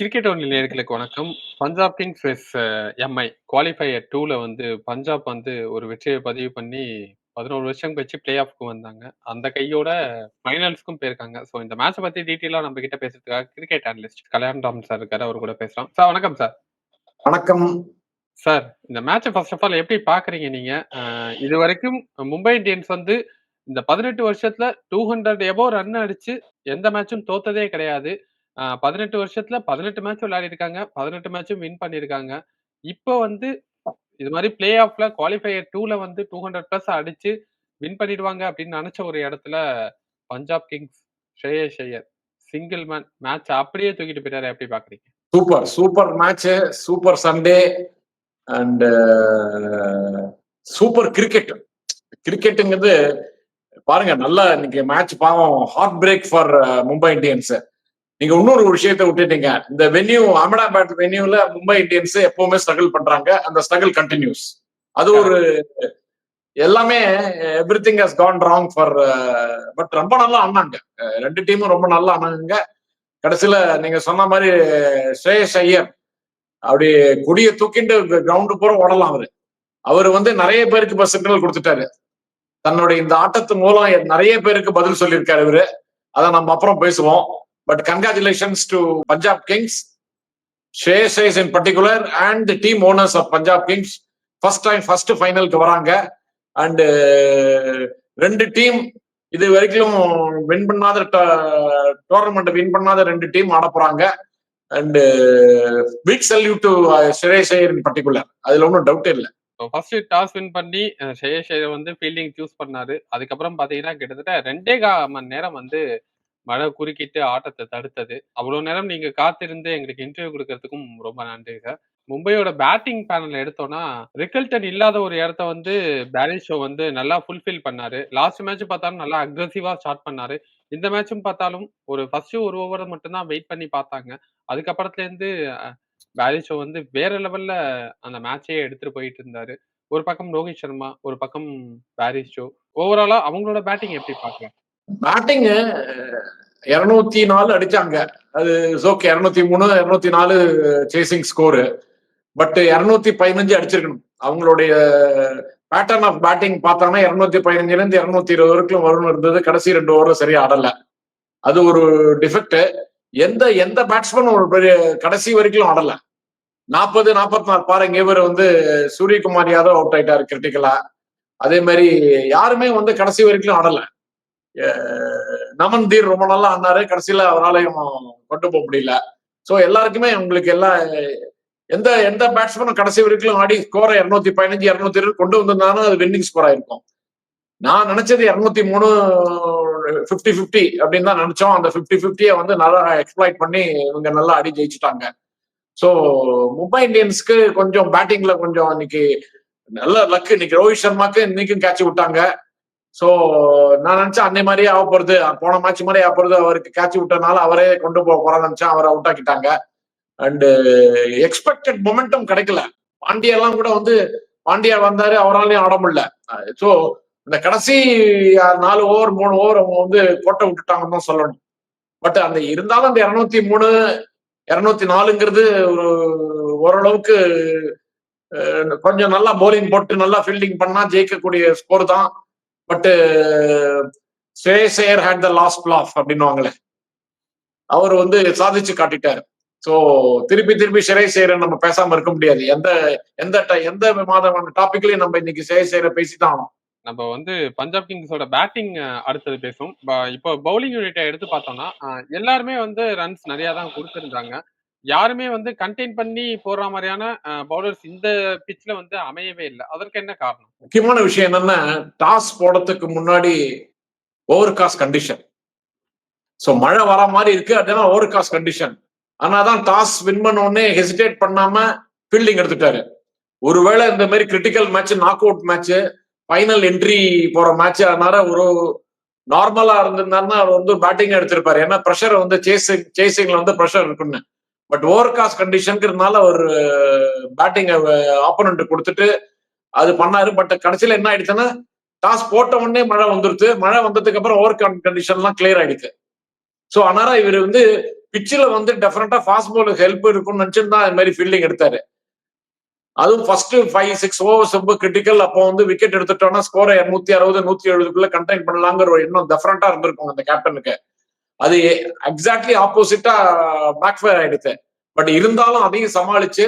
Cricket only நேயர்களுக்கு வணக்கம். Punjab Kings vs MI qualifier 2ல வந்து பஞ்சாப் வந்து ஒரு வெற்றிய பதிவு பண்ணி 11 வருஷம் கழிச்சு பிளே ஆஃப்க்கு வந்தாங்க. அந்த கையோட ஃபைனல்ஸ்க்கும் போயிருக்காங்க. ஸோ இந்த மேட்ச்ச பத்தி டீட்டெயிலா நம்ம கிட்ட பேசுறதுக்காக cricket analyst Kalyan Ram sir இருக்காரு. அவர் கூட பேசலாம். சார் வணக்கம் சார். வணக்கம். சார் இந்த மேட்ச்ச ஃபர்ஸ்ட் ஆஃப் ஆல் எப்படி பார்க்குறீங்க நீங்க? அ இதுவரைக்கும் மும்பை இந்தியன்ஸ் வந்து இந்த 18 வருஷத்துல 200 எபோவ் ரன் அடிச்சு எந்த மேட்சும் தோத்ததே கிடையாது. அ 18 வருஷத்துல 18 மேட்ச் விளையாடிருக்காங்க. 18 மேட்சும் வின் பண்ணியிருக்காங்க. இப்போ வந்து இது மாரி பிளே ஆஃப்ல குவாலிஃபையர் 2ல வந்து 200 பிளஸ் அடிச்சு வின் பண்ணிடுவாங்க அப்படின்னு நெனச்ச ஒரு இடத்துல Punjab Kings Shreyas Iyer single man match அப்படியே தூக்கிட்டு போயிட்டாரு. எப்படி பார்க்குறீங்க? Super, super match, super Sunday and super cricket. கிரிக்கெட்டுங்கிறது பாருங்க நல்லா இன்னைக்கு மேட்ச் பாவம் heart break for Mumbai Indians. நீங்க இன்னொரு விஷயத்த விட்டுட்டீங்க. இந்த வென்யூ அகமதாபாத் வென்யூல மும்பை இந்தியன்ஸ் எப்பவுமே ஸ்ட்ரகிள் பண்றாங்க. அந்த ஸ்ட்ரகிள் கண்டினியூஸ். அது ஒரு எல்லாமே everything has gone wrong for but ரொம்ப நல்லா ஆனாங்க. ரெண்டு டீமும் ரொம்ப நல்லா ஆனாங்க. கடைசியில நீங்க சொன்ன மாதிரி ஸ்ரேயஸ் ஐயர் அப்படி கொடிய தூக்கிட்டு கிரவுண்டு பூரா ஓடலாம் அவரு. அவர் வந்து நிறைய பேருக்கு இப்ப சிக்னல் கொடுத்துட்டாரு. தன்னுடைய இந்த ஆட்டத்து மூலம் நிறைய பேருக்கு பதில் சொல்லியிருக்காரு இவரு. அதை நம்ம அப்புறம் பேசுவோம். But congratulations to Punjab Kings Shreyas Iyer in particular and the team owners of Punjab Kings first time first ஃபைனலுக்கு வராங்க. அண்ட் ரெண்டு டீம் இது வரைக்கும் வின் பண்ணாத டோர்னமெண்ட் வின் பண்ணாத ரெண்டு டீம் ஆட போறாங்க. And big salute to Shreyas Iyer in particular அதுல ஒன்றும் டவுட் இல்லை. ஸோ ஃபர்ஸ்ட் டாஸ் வின் பண்ணி uh, ஸ்ரேயஸ் ஐயர் வந்து ஃபீல்டிங் சூஸ் பண்ணாரு. அதுக்கப்புறம் பாத்தீங்கன்னா கிட்டத்தட்ட ரெண்டே கா மணி நேரம் வந்து மழை குறுக்கிட்டு ஆட்டத்தை தடுத்தது. அவ்வளோ நேரம் நீங்க காத்திருந்து எங்களுக்கு இன்டர்வியூ குடுக்கறதுக்கும் ரொம்ப நன்றி சார். மும்பையோட பேட்டிங் பேனல் எடுத்தோம்னா, ரிக்கல்டன் இல்லாத ஒரு இடத்த வந்து பேரிஷோ வந்து நல்லா ஃபுல்ஃபில் பண்ணாரு. லாஸ்ட் மேட்ச் பார்த்தாலும் நல்லா அக்ரெசிவா ஸ்டார்ட் பண்ணாரு. இந்த மேட்சும் பார்த்தாலும் ஒரு ஃபர்ஸ்ட் ஒரு ஓவர் மட்டும்தான் வெயிட் பண்ணி பார்த்தாங்க. அதுக்கப்புறத்துல இருந்து ஷோ வந்து வேற லெவல்ல அந்த மேட்சையே எடுத்துட்டு போயிட்டு இருந்தாரு. ஒரு பக்கம் ரோஹித் சர்மா, ஒரு பக்கம் பேரிஷோ ஓவராலா அவங்களோட பேட்டிங் எப்படி பேட்டிங்கு uh, இருநூத்தி நாலு அடிச்சாங்க. அது ஓகே 203, 204 சேசிங் ஸ்கோரு பட் 215 அடிச்சிருக்கணும். அவங்களுடைய பேட்டர்ன் ஆஃப் பேட்டிங் பார்த்தாங்கன்னா 215ல இருந்து 220 வரைக்கும் வரும்னு இருந்தது. கடைசி ரெண்டு ஓவர் சரியா ஆடல. அது ஒரு டிஃபெக்ட். எந்த எந்த பேட்ஸ்மேன் ஒரு பெரிய கடைசி வரைக்கும் ஆடல. 40, 44 பாருங்க இவர் வந்து சூரியகுமார் யாதவ் அவுட் ஆயிட்டாரு கிரிட்டிக்கலா. அதே மாதிரி யாருமே வந்து கடைசி வரைக்கும் ஆடலை நமன்தீர் ரொம்ப நல்லா ஆனாரு. கடைசியில அவராலையும் கொண்டு போக முடியல. சோ எல்லாருக்குமே உங்களுக்கு எல்லா எந்த எந்த பேட்ஸ்மேனும் கடைசி வரைக்கும் ஆடி ஸ்கோரை 215, 220 கொண்டு வந்திருந்தாலும் அது வின்னிங் ஸ்கோர் ஆயிருக்கும். நான் நினைச்சது 203 50 50 அப்படின்னு தான் நினைச்சோம். அந்த 50 50ய வந்து நல்லா எக்ஸ்பிளைட் பண்ணி இவங்க நல்லா அடி ஜெயிச்சுட்டாங்க. ஸோ மும்பை இந்தியன்ஸ்க்கு கொஞ்சம் பேட்டிங்ல கொஞ்சம் இன்னைக்கு நல்ல லக் இன்னைக்கு ரோஹித் சர்மாக்கு இன்னைக்கும் கேட்ச் விட்டாங்க. சோ நான் நினைச்சேன் அன்னை மாதிரியே ஆக போறது போன மேட்ச் மாதிரி ஆக போறது அவருக்கு கேட்ச் விட்டனால அவரே கொண்டு போக போறான்னு நினைச்சேன். அவரை அவுட் ஆக்கிட்டாங்க. அண்ட் எக்ஸ்பெக்டட் மொமெண்டம் கிடைக்கல. பாண்டியெல்லாம் கூட வந்து பாண்டியா வந்தாரு அவராலையும் ஆட முடியல. சோ இந்த கடைசி நாலு ஓவர் மூணு ஓவர் அவங்க வந்து கோட்டை விட்டுட்டாங்கன்னு தான் சொல்லணும். பட் அந்த இருந்தாலும் அந்த இருநூத்தி மூணு இருநூத்தி நாலுங்கிறது ஒரு ஓரளவுக்கு கொஞ்சம் நல்லா போலிங் போட்டு நல்லா ஃபீல்டிங் பண்ணா ஜெயிக்கக்கூடிய ஸ்கோர் தான். But Shreyas had the last laugh அப்படின்னுவாங்களே அவர் வந்து சாதிச்சு காட்டிட்டாரு. சோ திருப்பி திருப்பி சிறை செய்யற நம்ம பேசாம இருக்க முடியாது. எந்த எந்த எந்த மாதமான டாபிக்லயும் நம்ம இன்னைக்கு சிறை செய்யற பேசிதான் ஆனோம் நம்ம வந்து பஞ்சாப் கிங்ஸோட பேட்டிங் அடுத்தது பேசும் இப்போ பவுலிங் யூனிட்டை எடுத்து பார்த்தோம்னா எல்லாருமே வந்து ரன்ஸ் நிறைய தான் கொடுத்துருந்தாங்க. யாருமே வந்து கண்டெயின் பண்ணி போடுற மாதிரியான பவுலர்ஸ் இந்த பிச்ல வந்து அமையவே இல்லை. அதற்கு என்ன காரணம்? முக்கியமான விஷயம் என்னன்னா டாஸ் போடுறதுக்கு முன்னாடி ஓவர் காஸ்ட் கண்டிஷன் ஸோ மழை வர மாதிரி இருக்கு அப்படின்னா ஓவர் காஸ்ட் கண்டிஷன் ஆனாதான் டாஸ் வின் பண்ண உடனே ஹெசிடேட் பண்ணாம ஃபீல்டிங் எடுத்துட்டாரு. ஒருவேளை இந்த மாதிரி critical match knock out match final entry போற மேட்ச் அதனால ஒரு நார்மலா இருந்திருந்தாருன்னா அவர் வந்து பேட்டிங் எடுத்திருப்பாரு. ஏன்னா ப்ரெஷர் வந்து சேசிங் சேசிங்ல வந்து ப்ரெஷர் இருக்குன்னு. பட் ஓவர் காஸ்ட் கண்டிஷனுக்குறதுனால ஒரு பேட்டிங் ஆப்போனண்ட் கொடுத்துட்டு அது பண்ணாரு. பட் கடைசியில என்ன ஆயிடுச்சுன்னா டாஸ் போட்ட உடனே மழை வந்துருது மழை வந்ததுக்கு அப்புறம் ஓவர் கண்டிஷன்லாம் கிளியர் ஆயிடுச்சு. ஸோ அதனால இவர் வந்து பிச்சில் வந்து டெஃபினட்டா ஃபாஸ்ட் பாலுக்கு ஹெல்ப் இருக்கும்னு நினைச்சுட்டு தான் அது மாதிரி ஃபீல்டிங் எடுத்தாரு. அதுவும் ஃபர்ஸ்ட் ஃபைவ் சிக்ஸ் ஓவர்ஸ் ரொம்ப கிரிட்டிக்கல் அப்போ வந்து விக்கெட் எடுத்துட்டோம்னா ஸ்கோரை நூத்தி அறுபது நூத்தி எழுபதுக்குள்ள கண்டெயின் பண்ணலாங்கிற ஒரு எண்ணம் டெஃபரண்டா இருந்திருக்கும் அந்த கேப்டனுக்கு அது எக்ஸாக்ட்லி ஆப்போசிட்டா பேக்ஃபயர் ஆயிடுச்சு பட் இருந்தாலும் அதையும் சமாளிச்சு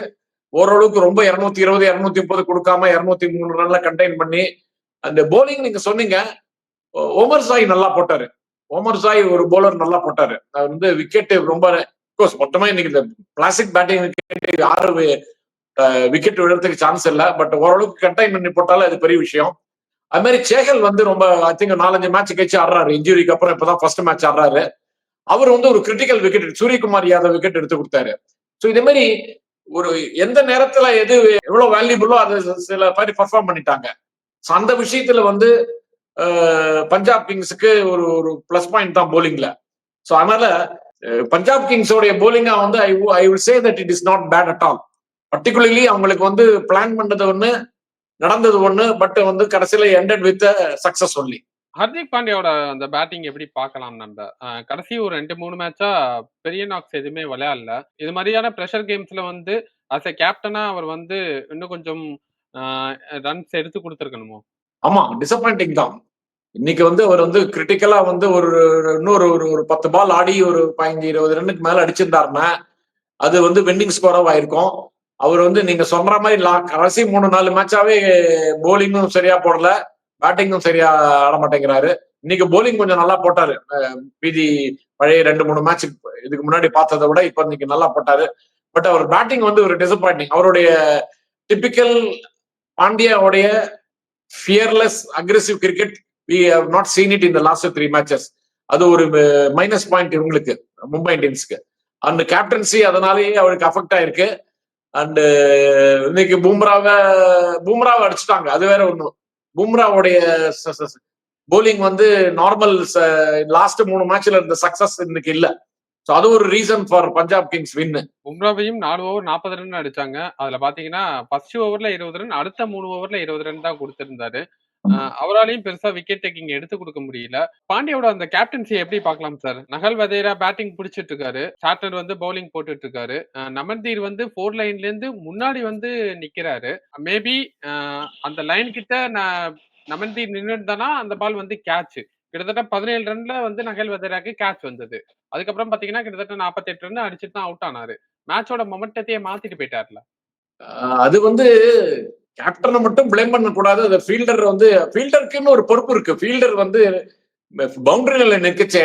ஓரளவுக்கு ரொம்ப இருநூத்தி இருபது இருநூத்தி முப்பது கொடுக்காம இருநூத்தி மூணு ரன்ல கண்டெயின் பண்ணி அந்த போலிங் நீங்க சொன்னீங்க ஓமர் சாய் நல்லா போட்டாரு. ஓமர் சாய் ஒரு போலர் நல்லா போட்டாரு. அது வந்து விக்கெட் ரொம்ப கோர்ஸ் மொத்தமா இன்னைக்கு இந்த கிளாசிக் பேட்டிங் விக்கெட் யாரு விக்கெட் விழுறதுக்கு சான்ஸ் இல்லை. பட் ஓரளவுக்கு கண்டெயின் பண்ணி போட்டாலும் அது பெரிய விஷயம். அது மாதிரி சேகல் வந்து ரொம்ப ஐ திங்க் நாலஞ்சு மேட்ச் கழிச்சு ஆடுறாரு. இன்ஜுரிக்கு அப்புறம் இப்பதான் ஃபர்ஸ்ட் மேட்ச் ஆடுறாரு. அவர் வந்து ஒரு critical wicket Suryakumar Yadav wicket எடுத்து கொடுத்தாரு. ஸோ இதே மாதிரி ஒரு எந்த நேரத்துல எது எவ்வளவு வேல்யூபிளோ அதை சில பேர் பர்ஃபார்ம் பண்ணிட்டாங்க. ஸோ அந்த விஷயத்துல வந்து பஞ்சாப் கிங்ஸுக்கு ஒரு ஒரு பிளஸ் பாயிண்ட் தான் போலிங்ல ஸோ அதனால பஞ்சாப் கிங்ஸோடைய போலிங்கா வந்து I I will say that it is not bad at all particularly அவங்களுக்கு வந்து பிளான் பண்ணது ஒன்று நடந்தது ஒன்று பட் வந்து கடைசியில ended with success only Hardik பாண்டியாவோட அந்த பேட்டிங் எப்படி பார்க்கலாம் நம்ம? கடைசி ஒரு ரெண்டு மூணு மேட்சா பெரிய நாக்ஸ் எதுவுமே விளையாடல. இது மாதிரியான ப்ரெஷர் கேம்ஸ்ல வந்து அஸ் எ கேப்டனா அவர் வந்து இன்னும் கொஞ்சம் ரன்ஸ் எடுத்து கொடுத்துருக்கணுமோ? ஆமா டிசப்பாயிண்டிங் தான். இன்னைக்கு வந்து அவர் வந்து கிரிட்டிக்கலா வந்து ஒரு இன்னொரு ஒரு ஒரு பத்து பால் ஆடி ஒரு பதினஞ்சு இருபது ரன்னுக்கு மேல அடிச்சிருந்தாருன்னா அது வந்து வெண்டிங் ஸ்கோராக ஆயிருக்கும் அவர் வந்து நீங்க சொல்ற மாதிரி கடைசி மூணு நாலு மேட்சாவே போலிங்கும் சரியா போடல. பேட்டிங்கும் சரியா ஆட மாட்டேங்கிறாரு. இன்னைக்கு போலிங் கொஞ்சம் நல்லா போட்டாரு. பிஜி பழைய ரெண்டு மூணு மேட்ச் இதுக்கு முன்னாடி பார்த்ததை விட இப்ப இன்னைக்கு நல்லா போட்டாரு. பட் அவர் பேட்டிங் வந்து ஒரு டிசப்பாயிண்டிங் அவருடைய typical பாண்டியாவுடைய fearless aggressive cricket we have not seen it in the last three matches அது ஒரு மைனஸ் பாயிண்ட் இவங்களுக்கு மும்பை இந்தியன்ஸ்க்கு அந்த கேப்டன்சி அதனாலேயே அவருக்கு அஃபெக்ட் ஆயிருக்கு. அண்டு இன்னைக்கு பூம்ராவை பூம்ராவை அடிச்சுட்டாங்க. அது வேற ஒன்றும் பும்ராவுடைய போலிங் வந்து நார்மல் லாஸ்ட் மூணு மேட்ச்ல இருந்த சக்சஸ் இன்னைக்கு இல்ல. ஸோ அது ஒரு reason for Punjab Kings win பும்ராவையும் நாலு ஓவர் நாற்பது ரன் அடிச்சாங்க. அதுல பாத்தீங்கன்னா ஃபர்ஸ்ட் ஓவர்ல இருபது ரன் அடுத்த மூணு ஓவர்ல இருபது ரன் தான் கொடுத்திருந்தாரு. அவராலையும் பெருசா விக்கெட் டேக்கிங் எடுத்து கொடுக்க முடியல. பாண்டியோட அந்த கேப்டன்சி எப்படி பார்க்கலாம் சார் நகல் வதேரா பேட்டிங் பிடிச்சிட்டு இருக்காரு சார்டர் வந்து பவுலிங் போட்டுட்டு இருக்காரு நமன்தீர் வந்து ஃபோர் லைன்ல இருந்து முன்னாடி வந்து நிக்கிறாரு. மேபி அந்த லைன் கிட்ட நான் நமன்தீர் நின்றுதானா அந்த பால் வந்து கேட்ச் கிட்டத்தட்ட பதினேழு ரன்ல வந்து நகல் வதேராக்கு கேட்ச் வந்தது. அதுக்கப்புறம் பாத்தீங்கன்னா கிட்டத்தட்ட நாற்பத்தி எட்டு ரன் அடிச்சுட்டு தான் அவுட் ஆனாரு மேட்சோட மொமெண்டத்தையே மாத்திட்டு போயிட்டார்ல. அது வந்து கேப்டனை மட்டும் பிளேம் பண்ண கூடாது அந்த ஃபீல்டர் வந்து ஃபீல்டருக்குன்னு ஒரு பொறுப்பு இருக்கு. ஃபீல்டர் வந்து பவுண்டரியில நிக்கச்சே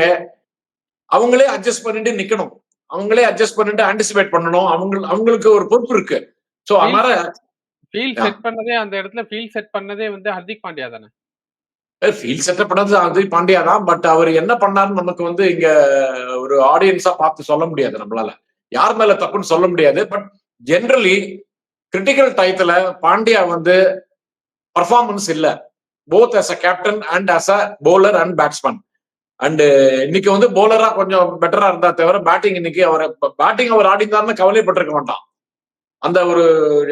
அவங்களே அட்ஜஸ்ட் பண்ணிட்டு நிக்கணும். அவங்களே அட்ஜஸ்ட் பண்ணிட்டு ஆன்டிசிபேட் பண்ணணும். அவங்க அவங்களுக்கு ஒரு பொறுப்பு இருக்கு. சோ அதனால ஃபீல்ட் செட் பண்ணதே அந்த இடத்துல ஃபீல்ட் செட் பண்ணதே வந்து ஹர்திக் பாண்டியா தானே? ஃபீல்ட் செட்டப் பண்ணது ஹர்திக் பாண்டியா தான். பட் அவர் என்ன பண்ணாருன்னு நமக்கு வந்து இங்க ஒரு ஆடியன்ஸா பார்த்து சொல்ல முடியாது நம்மளால. யார் மேல தப்புன்னு சொல்ல முடியாது. பட் ஜென்ரலி கிரிட்டிக்கல் டயத்துல பாண்டியா வந்து பர்ஃபார்மன்ஸ் இல்ல. Both as a captain and as a bowler and batsman and இன்னைக்கு வந்து போலரா கொஞ்சம் பெட்டரா இருந்தா தவிர பேட்டிங் இன்னைக்கு அவர் பேட்டிங் அவர் ஆடிந்தாருன்னு கவலைப்பட்டிருக்க மாட்டான். அந்த ஒரு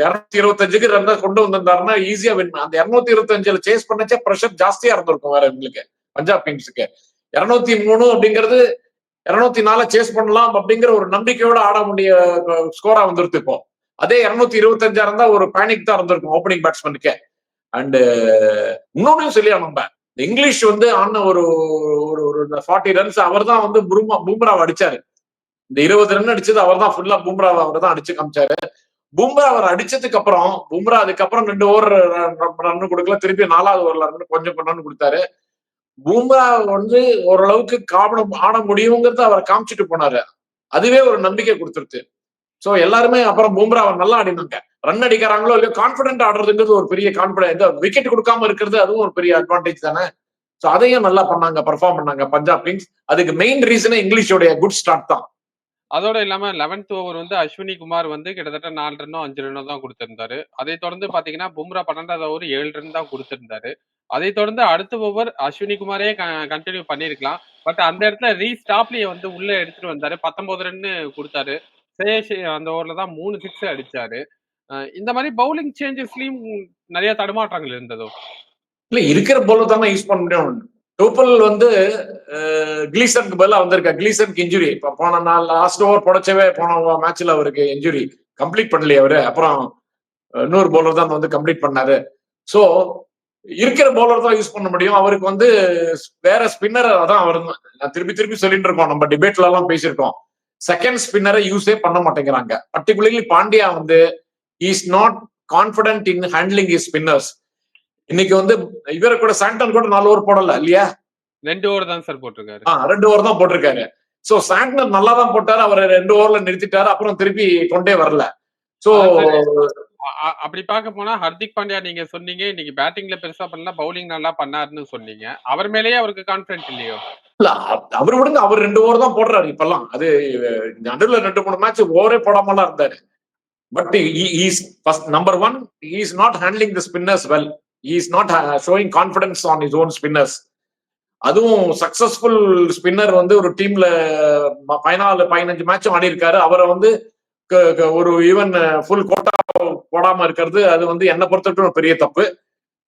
இருநூத்தி இருபத்தஞ்சுக்கு ரன் கொண்டு வந்திருந்தாருன்னா ஈஸியா வின் அந்த இருநூத்தி இருபத்தஞ்சுல சேஸ் பண்ணச்சே ப்ரெஷர் ஜாஸ்தியா இருந்திருக்கும் வேற எங்களுக்கு பஞ்சாப் கிங்ஸுக்கு இருநூத்தி மூணு அப்படிங்கிறது இருநூத்தி நாலு சேஸ் பண்ணலாம் அப்படிங்கிற ஒரு நம்பிக்கையோட ஆட முடிய ஸ்கோரா வந்துருது இப்போ. அதே இருநூத்தி இருபத்தஞ்சா இருந்தா ஒரு பேனிக் தான் இருந்திருக்கும் ஓப்பனிங் பேட்ஸ்மேனுக்கு அண்டு இன்னொன்னு சொல்லியா நம்ம? இந்த இங்கிலீஷ் வந்து ஆன ஒரு ஒரு ஒரு ஃபார்ட்டி ரன்ஸ் அவர் தான் வந்து புருமா பூம்ராவை அடிச்சாரு. இந்த இருபது ரன் அடிச்சது அவர் தான் ஃபுல்லா பூம்ராவை அவர் தான் அடிச்சு காமிச்சாரு. பும்ரா அவர் அடிச்சதுக்கு அப்புறம் பும்ரா அதுக்கப்புறம் ரெண்டு ஓவர் ரன் கொடுக்கல திருப்பி நாலாவது ஓவர்ல ரன் கொஞ்சம் கொண்டு கொடுத்தாரு. பும்ரா வந்து ஓரளவுக்கு காமனம் ஆட முடியுங்கிறத அவர் காமிச்சிட்டு போனாரு. அதுவே ஒரு நம்பிக்கை கொடுத்துருச்சு. சோ எல்லாருமே அப்புறம் பும்ரா நல்லா ஆடினாங்க. ரன் அடிக்கிறாங்களோ இல்லையோ கான்பிடென்ட் ஆடுறதுங்கிறது ஒரு பெரிய கான்பிடன்ட் விக்கெட் கொடுக்காம இருக்கிறது அதுவும் ஒரு பெரிய அட்வான்டேஜ் தானே? சோ அதையும் நல்லா பண்ணாங்க பர்ஃபார்ம் பண்ணாங்க பஞ்சாப் கிங்ஸ் அதுக்கு மெயின் ரீசனே இங்கிலீஷோடைய குட் ஸ்டார்ட் தான். அதோட இல்லாம லெவன்த் ஓவர் வந்து அஸ்வினி குமார் வந்து கிட்டத்தட்ட நாலு ரன்னோ அஞ்சு ரன்னோ தான் கொடுத்திருந்தாரு. அதை தொடர்ந்து பாத்தீங்கன்னா பும்ரா பன்னெண்டாவது ஓவர் ஏழு ரன் தான் கொடுத்திருந்தாரு. அதை தொடர்ந்து அடுத்த ஓவர் அஸ்வினி குமாரே கண்டினியூ பண்ணிருக்கலாம் பட் அந்த இடத்துல ரீஸ்டாப்லிய வந்து உள்ள எடுத்துட்டு வந்தாரு. பத்தொன்பது ரன்னு கொடுத்தாரு. சேஷ் அந்த ஓவர்ல தான் மூணு சிக்ஸ் அடிச்சாரு. இந்த மாதிரி பவுலிங் சேஞ்சஸ்லயும் நிறைய தடுமாற்றங்கள் இருந்ததோ? இல்ல இருக்கிற போல தானே யூஸ் பண்ண முடியும். டோப்பல் வந்து கிளீசனுக்கு பதிலாக வந்திருக்கா? கிளீசனுக்கு இன்ஜுரி இப்போ போன நாள் லாஸ்ட் ஓவர் புடச்சவே போன மேட்ச்ல அவருக்கு இன்ஜுரி கம்ப்ளீட் பண்ணலையே அவரு. அப்புறம் இன்னொரு பவுலர் தான் வந்து கம்ப்ளீட் பண்ணாரு. ஸோ இருக்கிற பவுலர் தான் யூஸ் பண்ண முடியும். அவருக்கு வந்து வேற ஸ்பின்னர் அதான் அவர் நான் திருப்பி திருப்பி சொல்லிட்டு இருக்கோம். நம்ம டிபேட்ல எல்லாம் பேசியிருக்கோம். செகண்ட் ஸ்பின்னரை யூஸே பண்ண மாட்டேங்கிறாங்க. பர்டிகுலர்லி பாண்டியா வந்து is not confident in handling is spinners இன்னைக்கு வந்து இவரை கூட சாண்டன் கூட நாலு ஓவர் போடல இல்லையா? ரெண்டு ஓவர் தான் சார் போட்டிருக்காரு. ஆ ரெண்டு ஓவர் தான் போட்டிருக்காரு. சோ சாண்ட்னர் நல்லா தான் போட்டாரு அவர் ரெண்டு ஓவர்ல நிறுத்திட்டாரு அப்புறம் திருப்பி கொண்டே வரல. சோ அப்படி பார்க்க போனா ஹர்திக் பாண்டியா நீங்க சொன்னீங்க இன்னைக்கு பேட்டிங்ல பெருசா பண்ணல பவுலிங் நல்லா பண்ணாருன்னு சொன்னீங்க. அவர் மேலேயே அவருக்கு கான்பிடன்ட் இல்லையோ? இல்ல அவர் விடுங்க அவர் ரெண்டு ஓவர் தான் போடுறாரு இப்பெல்லாம். அது நடுவில் ரெண்டு மூணு மேட்ச் ஓவரே போடாமலாம் இருந்தாரு. But is first number one is not handling the spinners well is not showing confidence on is own spinners அதுவும் சக்சஸ்ஃபுல் ஸ்பின்னர் வந்து ஒரு டீம்ல பதினாலு பதினஞ்சு மேட்சும் ஆடி இருக்காரு அவரை வந்து ஒரு ஈவன் ஃபுல் கோட்டா போடாம இருக்கிறது அது வந்து என்னை பொறுத்தவரைக்கும் ஒரு பெரிய தப்பு.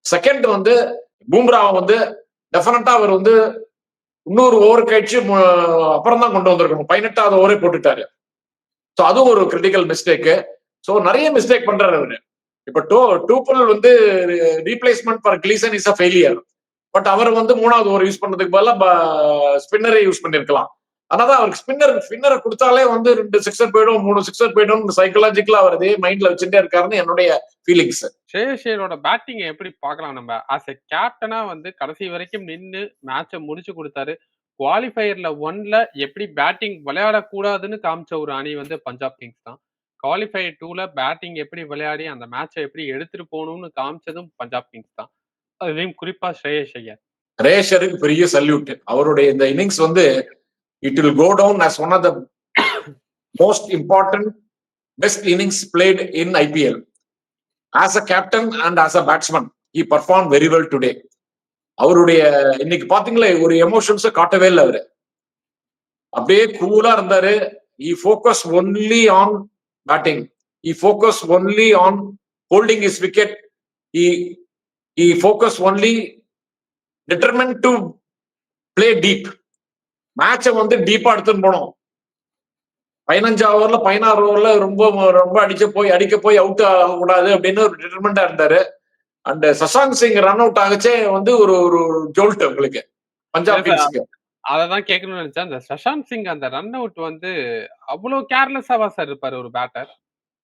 செகண்ட் வந்து பூம்ராவை வந்து டெஃபினட்டா அவர் வந்து இன்னொரு ஓவர் கழிச்சு அப்புறம் தான் கொண்டு வந்திருக்கணும். பதினெட்டாவது ஓவரே போட்டுட்டாரு. ஸோ அதுவும் ஒரு கிரிட்டிக்கல் மிஸ்டேக்கு ஸோ நிறைய மிஸ்டேக் பண்றாரு அவரு. இப்ப டூ டூப்பல் வந்து replacement for Gleeson is a failure but அவர் வந்து மூணாவது ஓவர் யூஸ் பண்ணதுக்கு பதிலாக ஸ்பின்னரே யூஸ் பண்ணிருக்கலாம். அதான் அவருக்கு ஸ்பின்னர் ஸ்பின்னரை கொடுத்தாலே வந்து ரெண்டு சிக்ஸர் போயிடும் மூணு சிக்ஸர் போயிடும். சைக்கலாஜிக்கலா அவர் இதே மைண்ட்ல வச்சுட்டே இருக்காருன்னு என்னுடைய ஃபீலிங்ஸ் ஸ்ரேயஷேரோட பேட்டிங்கை எப்படி பார்க்கலாம் நம்ம? ஆஸ் எ கேப்டனா வந்து கடைசி வரைக்கும் நின்னு மேட்சை முடிச்சு கொடுத்தாரு. குவாலிஃபயர்ல ஒன்ல எப்படி பேட்டிங் விளையாடக்கூடாதுன்னு காமிச்ச ஒரு அணி வந்து பஞ்சாப் கிங்ஸ் தான். குவாலிஃபயர் டூல பேட்டிங் எப்படி விளையாடி அந்த மேட்சை எப்படி எடுத்துட்டு போகணும்னு காமிச்சதும் பஞ்சாப் கிங்ஸ் தான். அதுலயும் குறிப்பா ஸ்ரேயஸ் ஐயர். ரேஷருக்கு பெரிய சல்யூட் அவருடைய இந்த இன்னிங்ஸ் வந்து it will go down as one of the most important best innings played in IPL as a captain and as a batsman he perform very well today அவருடைய இன்னைக்கு பாத்தீங்களா ஒரு எமோஷன்ஸை காட்டவே இல்லை அவரு. அப்படியே கூலா இருந்தாரு. He focus only on batting he focus only on holding is wicket he he focus only determined to play deep மேட்சை வந்து டீப்பா எடுத்துன்னு போனோம். பதினஞ்சு ஓவர்ல பதினாறு ஓவர்ல ரொம்ப ரொம்ப அடிக்க போய் அடிக்க போய் அவுட் ஆகக்கூடாது அப்படின்னு ஒரு டிட்டர்மெண்டா இருந்தாரு. And Shashank Singh run out ஆகச்சே வந்து ஒரு ஒரு ஜோல்ட் உங்களுக்கு. பஞ்சாப் அததான் கேட்கணும்னு நினைச்சேன். அந்த சஷாந்த் சிங் அந்த ரன் அவுட் வந்து அவ்வளவு கேர்லெஸ்ஸாவா சார் இருப்பாரு ஒரு பேட்டர்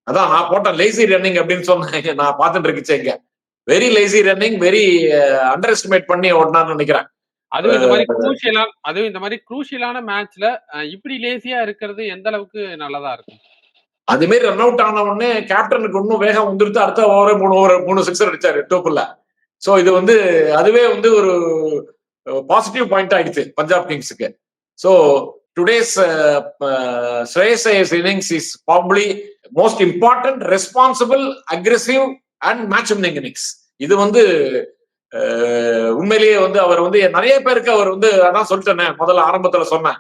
அதான் நான் போட்டேன். லேசி ரன்னிங் அப்படின்னு சொன்னேன். நான் பார்த்துட்டு இருக்குச்சேங்க very lazy running very underestimate பண்ணி ஓடினான்னு நினைக்கிறேன். அதுவும் இந்த மாதிரி குரூஷியலான அதுவும் இந்த மாதிரி குரூஷியலான மேட்ச்ல இப்படி லேசியா இருக்கிறது எந்த அளவுக்கு நல்லதா இருக்கும்? அது மாதிரி ரன் அவுட் ஆன உடனே கேப்டனுக்கு இன்னும் வேகம் வந்துருத்து அடுத்த ஓவர் மூணு ஓவர் மூணு சிக்ஸர் அடிச்சாரு டோப்புல சோ இது வந்து அதுவே வந்து ஒரு பாசிட்டிவ் பாயிண்ட் ஆயிடுச்சு Punjab கிங்ஸுக்கு so today's Shreyas innings is probably most important responsible aggressive and match innings இது வந்து உண்மையிலேயே வந்து அவர் வந்து நிறைய பேருக்கு அவர் வந்து அதான் சொல்லிட்டேனே முதல்ல ஆரம்பத்துல சொன்னேன்.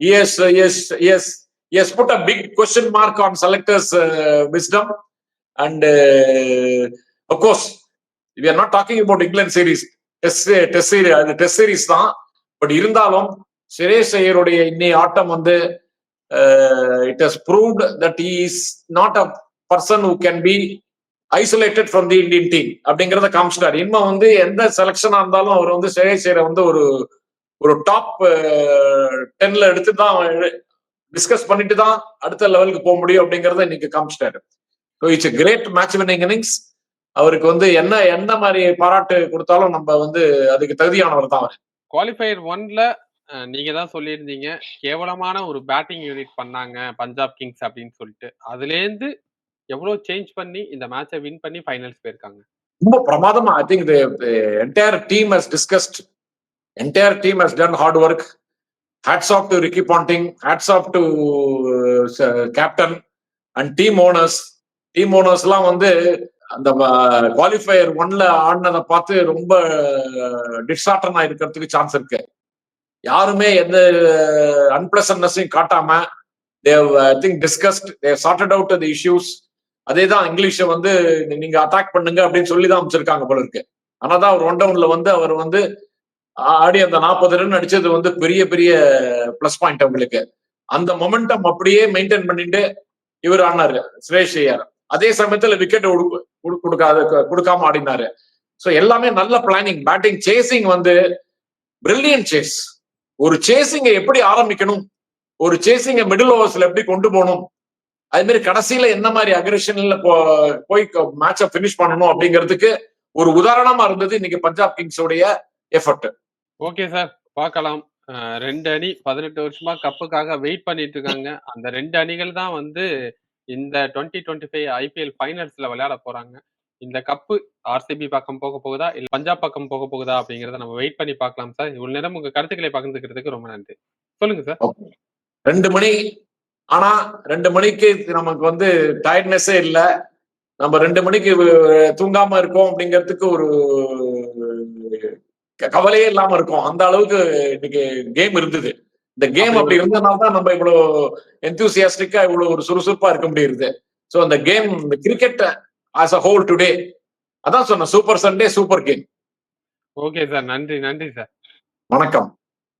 Yes yes yes yes put a big question mark on selectors wisdom and of course we are not talking about England series test test series அது டெஸ்ட் சீரீஸ் தான். பட் இருந்தாலும் சுரேஷ் ஐயருடைய இன்னைய ஆட்டம் வந்து it has proved that is not a person who can be isolated from the Indian team அப்படிங்கறத காமிச்சிட்டாரு. இன்னும் வந்து எந்த செலக்ஷனா இருந்தாலும் அவர் வந்து சேவை செய்யற வந்து ஒரு ஒரு டாப் டென்ல எடுத்து தான் டிஸ்கஸ் பண்ணிட்டு தான் அடுத்த லெவலுக்கு போக முடியும் அப்படிங்கறத இன்னைக்கு காமிச்சிட்டாரு. So it's great match winning innings அவருக்கு வந்து என்ன என்ன மாதிரி பாராட்டு கொடுத்தாலும் நம்ம வந்து அதுக்கு தகுதியானவர் தான் அவர். குவாலிஃபயர் ஒன்ல நீங்க தான் சொல்லியிருந்தீங்க. கேவலமான ஒரு பேட்டிங் யூனிட் பண்ணாங்க பஞ்சாப் கிங்ஸ் அப்படின்னு சொல்லிட்டு. அதுலேருந்து எவ்வளவு சேஞ்ச் பண்ணி இந்த மேட்சை வின் பண்ணி ஃபைனல்ஸ் போயிருக்காங்க. ரொம்ப பிரமாதமா I think entire team has discussed entire team has done hard work hats off to Ricky Ponting hats off to captain and team owners team owners எல்லாம் வந்து அந்த குவாலிஃபயர் ஒன்ல ஆடினதை பார்த்து ரொம்ப டிஸ்ஆர்டனா இருக்கிறதுக்கு சான்ஸ் இருக்கு. யாருமே எந்த அன்பிளசன்னஸையும் காட்டாம they've I think discussed they've sorted out the issues அதே தான் இங்கிலீஷை வந்து நீங்க அட்டாக் பண்ணுங்க அப்படின்னு சொல்லி தான் அமைச்சிருக்காங்க போல இருக்கு. ஆனாதான் அவர் ஒன் டவுன்ல வந்து அவர் வந்து ஆடி அந்த நாற்பது ரன் அடிச்சது வந்து பெரிய பெரிய பிளஸ் பாயிண்ட் அவங்களுக்கு. அந்த மொமெண்டம் அப்படியே மெயின்டைன் பண்ணிட்டு இவர் ஆனாரு சுரேஷ் ஐயர். அதே சமயத்துல விக்கெட் கொடுக்காத கொடுக்காம ஆடினாரு. ஸோ எல்லாமே நல்ல பிளானிங் பேட்டிங் சேசிங் வந்து பிரில்லியன்ட் சேஸ் ஒரு சேசிங்க எப்படி ஆரம்பிக்கணும்? ஒரு சேசிங்க மிடில் ஓவர்ஸ்ல எப்படி கொண்டு போகணும்? அது மாதிரி கடைசியில என்ன மாதிரி அக்ரெஷன்ல போய் மேட்சை பினிஷ் பண்ணணும் அப்படிங்கிறதுக்கு ஒரு உதாரணமா இருந்தது இன்னைக்கு பஞ்சாப் கிங்ஸோடைய எஃபர்ட் ஓகே சார் பார்க்கலாம். ரெண்டு அணி பதினெட்டு வருஷமா கப்புக்காக வெயிட் பண்ணிட்டு இருக்காங்க. அந்த ரெண்டு அணிகள் தான் வந்து இந்த டுவெண்ட்டி டுவெண்ட்டி ஃபைவ் ஐபிஎல் ஃபைனல்ஸ்ல விளையாட போறாங்க. இந்த கப்பு ஆர்சிபி பக்கம் போக போகுதா இல்ல பஞ்சாப் பக்கம் போக போகுதா அப்படிங்கறத நம்ம வெயிட் பண்ணி பார்க்கலாம் சார். இவ்வளவு நேரம் உங்க கருத்துக்களை பகிர்ந்துக்கிறதுக்கு ரொம்ப நன்றி. சொல்லுங்க சார். ரெண்டு மணி ஆனா ரெண்டு மணிக்கு நமக்கு வந்து டயர்ட்னஸே இல்ல. நம்ம ரெண்டு மணிக்கு தூங்காம இருக்கோம் அப்படிங்கிறதுக்கு ஒரு கவலையே இல்லாம இருக்கும். அந்த அளவுக்கு இன்னைக்கு கேம் இருந்தது. இந்த கேம் அப்படி இருந்தனால தான் நம்ம இவ்வளவு எந்தூசியாஸ்டிக்கா இவ்வளவு ஒரு சுறுசுறுப்பா இருக்க முடியுது. சோ அந்த கேம் இந்த cricket as a whole today அதான் சொன்னேன் super Sunday super game okay sir நன்றி நன்றி சார் வணக்கம்.